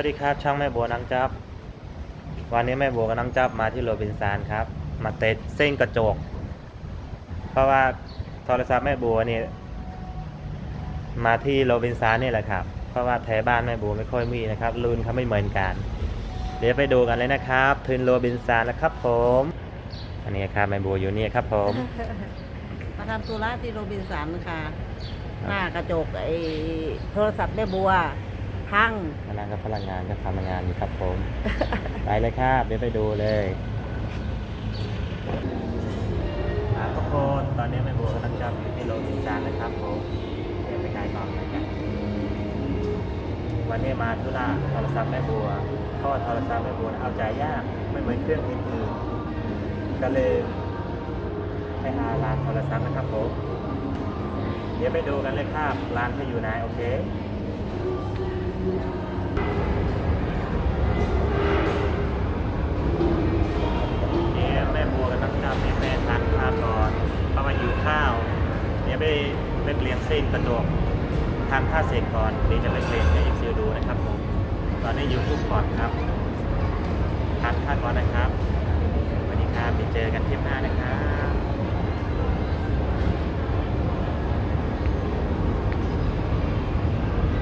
วัสดีครับ ช่างแม่บัวนังจับ วันนี้แม่บัวกับนังจับมาที่โรบินสันครับ มาเตะเส้นกระจก เพราะว่าโทรศัพท์แม่บัวนี่มาที่โรบินสันนี่แหละครับ เพราะว่าแถวบ้านแม่บัวไม่ค่อยมีนะครับรุ่นเขาไม่เหมือนกัน เดี๋ยวไปดูกันเลยนะครับทึนโรบินสันนะครับผม อันนี้ครับแม่บัวอยู่นี่ครับผม มาทำธุระที่โรบินสันค่ะ หน้ากระจกไอ้โทรศัพท์แม่บัว พังมานั่งกับพลังงานก็ทำงานอยู่ครับผม ไปเลยครับเดี๋ยวไปดูเลยครับทุกคนตอนนี้แม่บัวกำลังจับอยู่ที่โรงพิซซ่านะครับผมเดี๋ยวไปขายของกันวันนี้มาธุระโทรศัพท์แม่บัวเพราะว่อโทรศัพท์แม่บัวเอาใจยากไม่เหมือนเครื่องอื่นๆก็เลยไปหาร้านโทรศัพท์นะครับผมเดี๋ยวไปดูกันเลยครับร้านเขาอยู่ไหนโอเค ไปเปลี่ยนเส้นกระจกทานข้าเสร็จก่อนเดี๋ยวจะไปเปลี่ยนให้อีกซิลดูนะครับผมตอนนี้อยู่ทุกก่อนครับทานข้าก่อนนะครับวันนี้ครับไปเจอกันเทปหน้านะครับ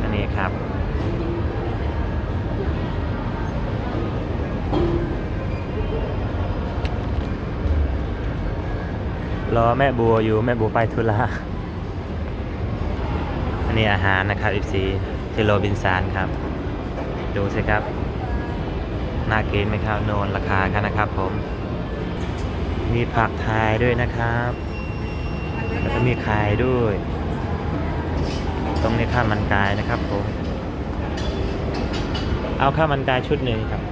อันนี้ครับรอแม่บัวอยู่แม่บัวไปธุระอั นนี้อาหารนะครับอีซีที่โรบินซานครับ ดูสิครับ น่ากินไหมครับโนนราคากันนะครับผม มีผักไทยด้วยนะครับ แล้วก็มีไข่ด้วย ตรงนี้ข้าวมันกายนะครับผม เอาข้าวมันกายชุดหนึ่งครับ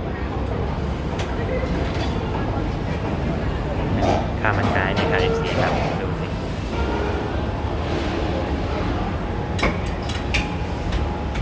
ข้าวมันไก่นี่ครับ FC ครับ